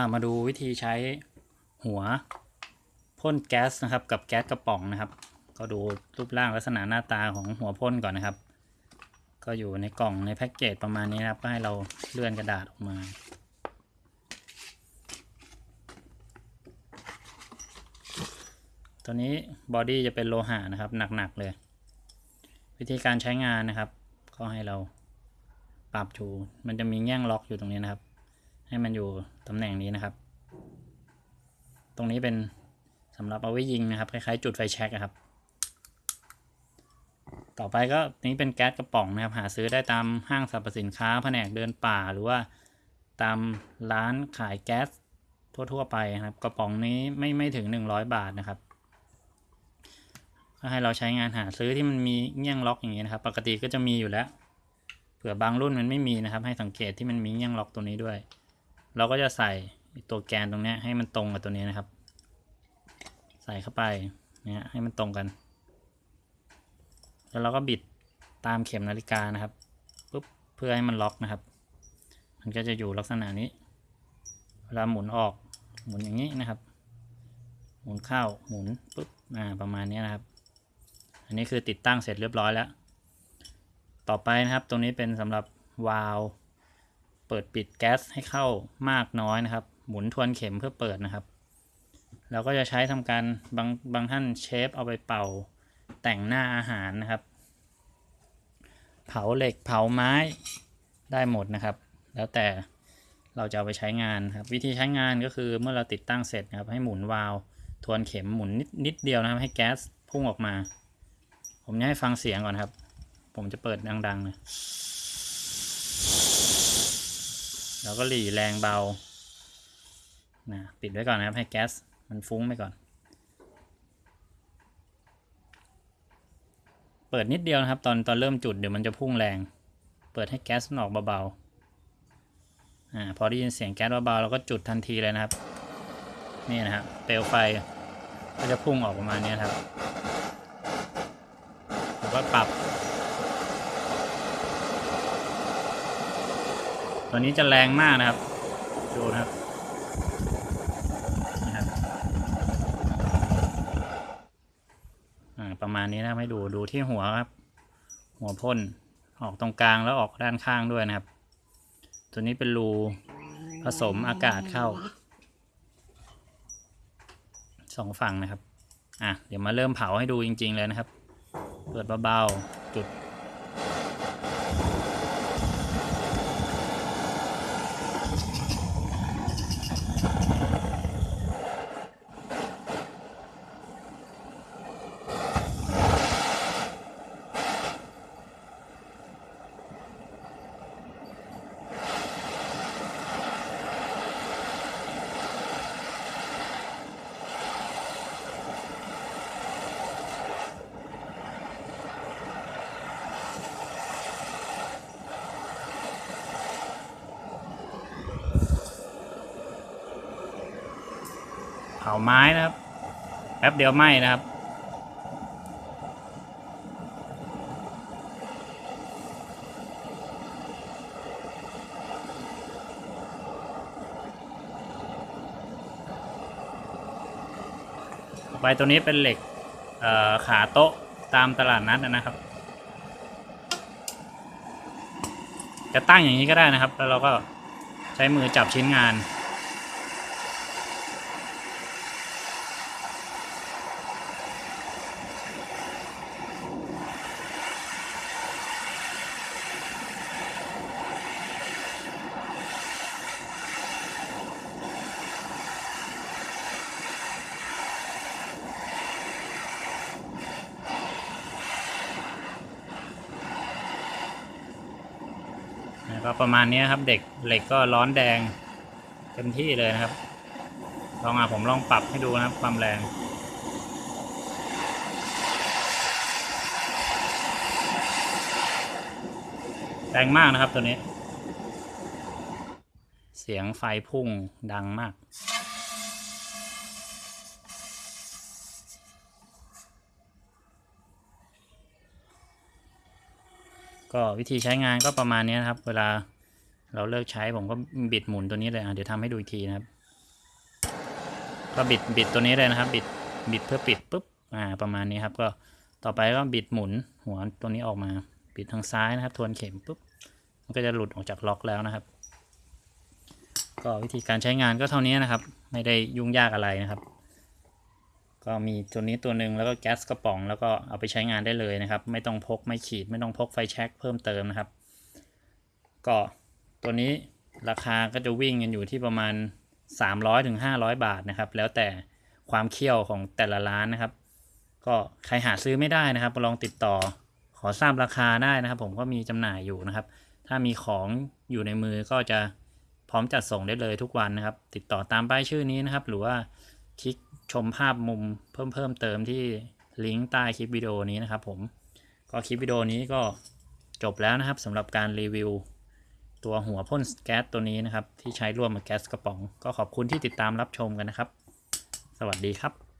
ามาดูวิธีใช้หัวพ่นแก๊สนะครับกับแก๊สกระป๋องนะครับ ก็ดูรูปร่างลักษณะหน้าตาของหัวพ่นก่อนนะครับ ก็อยู่ในกล่องในแพ็กเกจประมาณนี้นะครับ ก็ให้เราเลื่อนกระดาษออกมา ตัวนี้บอดี้จะเป็นโลหะนะครับหนักๆเลย วิธีการใช้งานนะครับ ก็ให้เราปรับชูมันจะมีแง่งล็อกอยู่ตรงนี้นะครับ ให้มันอยู่ตำแหน่งนี้นะครับ ตรงนี้เป็นสำหรับเอาไว้ยิงนะครับ คล้ายๆ จุดไฟแช็กครับ ต่อไปก็นี้เป็นแก๊สกระป๋องนะครับ หาซื้อได้ตามห้างสรรพสินค้าแผนกเดินป่าหรือว่าตามร้านขายแก๊สทั่วๆไปนะครับ กระป๋องนี้ไม่ไม่ถึง 100 บาทนะครับก็ให้เราใช้งานหาซื้อที่มันมีเงี้ยงล็อกอย่างนี้นะครับ ปกติก็จะมีอยู่แล้ว เผื่อบางรุ่นมันไม่มีนะครับ ให้สังเกตที่มันมีเงี้ยงล็อกตัวนี้ด้วย เราก็จะใส่ตัวแกนตรงนี้ให้มันตรงกับตัวนี้นะครับ ใส่เข้าไปเนี่ยให้มันตรงกัน แล้วเราก็บิดตามเข็มนาฬิกานะครับปุ๊บเพื่อให้มันล็อกนะครับ มันก็จะอยู่ลักษณะนี้ เวลาหมุนออกหมุนอย่างนี้นะครับ หมุนเข้าหมุนปุ๊บอ่าประมาณนี้นะครับ อันนี้คือติดตั้งเสร็จเรียบร้อยแล้ว ต่อไปนะครับตรงนี้เป็นสำหรับวาล์ว เปิดปิดแก๊สให้เข้ามากน้อยนะครับ หมุนทวนเข็มเพื่อเปิดนะครับ เราก็จะใช้ทำการบางบางท่านเชฟเอาไปเป่าแต่งหน้าอาหารนะครับ เผาเหล็กเผาไม้ได้หมดนะครับ แล้วแต่เราจะเอาไปใช้งานครับ วิธีใช้งานก็คือเมื่อเราติดตั้งเสร็จนะครับ ให้หมุนวาล์วทวนเข็มหมุนนิดนิดเดียวนะครับ ให้แก๊สพุ่งออกมา ผมจะให้ฟังเสียงก่อนครับ ผมจะเปิดดังๆเลย แล้วก็หลีแรงเบานะปิดไว้ก่อนนะครับให้แก๊สมันฟุ้งไปก่อน เปิดนิดเดียวนะครับ ตอนตอนเริ่มจุดเดี๋ยวมันจะพุ่งแรง เปิดให้แก๊สมันออกเบาๆอ่าพอได้ยินเสียงแก๊สเบาๆเราก็จุดทันทีเลยนะครับนี่นะครับเปลวไฟก็จะพุ่งออกประมาณนี้ครับผมก็ปรับ ตัวนี้จะแรงมากนะครับ ดูนะครับนะครับประมาณนี้นะให้ดูดูที่หัวครับ หัวพ่นออกตรงกลางแล้วออกด้านข้างด้วยนะครับ ตัวนี้เป็นรูผสมอากาศเข้าสองฝั่งนะครับ อะ เดี๋ยวมาเริ่มเผาให้ดูจริง ๆ เลยนะครับ เปิดเบาๆ จุดาไม้นะครับ แป๊บเดียวไหม้นะครับไปตัวนี้เป็นเหล็กขาโต๊ะตามตลาดนัดนะครับ จะตั้งอย่างนี้ก็ได้นะครับ แล้วเราก็ใช้มือจับชิ้นงาน ก็ประมาณนี้ครับเด็กเหล็กก็ร้อนแดงเต็มที่เลยนะครับ ลองอะผมลองปรับให้ดูนะครับความแรงแรงมากนะครับตัวนี้ เสียงไฟพุ่งดังมาก ก็วิธีใช้งานก็ประมาณนี้นะครับ เวลาเราเลิกใช้ผมก็บิดหมุนตัวนี้เลยอะเดี๋ยวทำให้ดูอีกทีนะครับ ก็บิดบิดตัวนี้เลยนะครับ บิดบิดเพื่อปิดปุ๊บอ่าประมาณนี้ครับ ก็ต่อไปก็บิดหมุนหัวตัวนี้ออกมา บิดทางซ้ายนะครับ ทวนเข็มปุ๊บมันก็จะหลุดออกจากล็อกแล้วนะครับ ก็วิธีการใช้งานก็เท่านี้นะครับ ไม่ได้ยุ่งยากอะไรนะครับ ก็มีตัวนี้ตัวหนึ่งแล้วก็แก๊สกระป๋อง แล้วก็เอาไปใช้งานได้เลยนะครับ ไม่ต้องพกไม่ขีด ไม่ต้องพกไฟแช็กเพิ่มเติมนะครับ ก็ตัวนี้ราคาก็จะวิ่งกันอยู่ที่ประมาณ 300ถึง500 บาทนะครับ แล้วแต่ความเขี้ยวของแต่ละร้านนะครับ ก็ใครหาซื้อไม่ได้นะครับลองติดต่อขอทราบราคาได้นะครับ ผมก็มีจำหน่ายอยู่นะครับ ถ้ามีของอยู่ในมือก็จะพร้อมจัดส่งได้เลยทุกวันนะครับ ติดต่อตามป้ายชื่อนี้นะครับ หรือว่าคลิก ชมภาพมุมเพิ่มเพิ่มเติมที่ลิงก์ใต้คลิปวิดีโอนี้นะครับผมก็คลิปวิดีโอนี้ก็จบแล้วนะครับสำหรับการรีวิว ตัวหัวพ่นแก๊สตัวนี้นะครับ ที่ใช้ร่วมกับแก๊สกระป๋อง ก็ขอบคุณที่ติดตามรับชมกันนะครับ สวัสดีครับ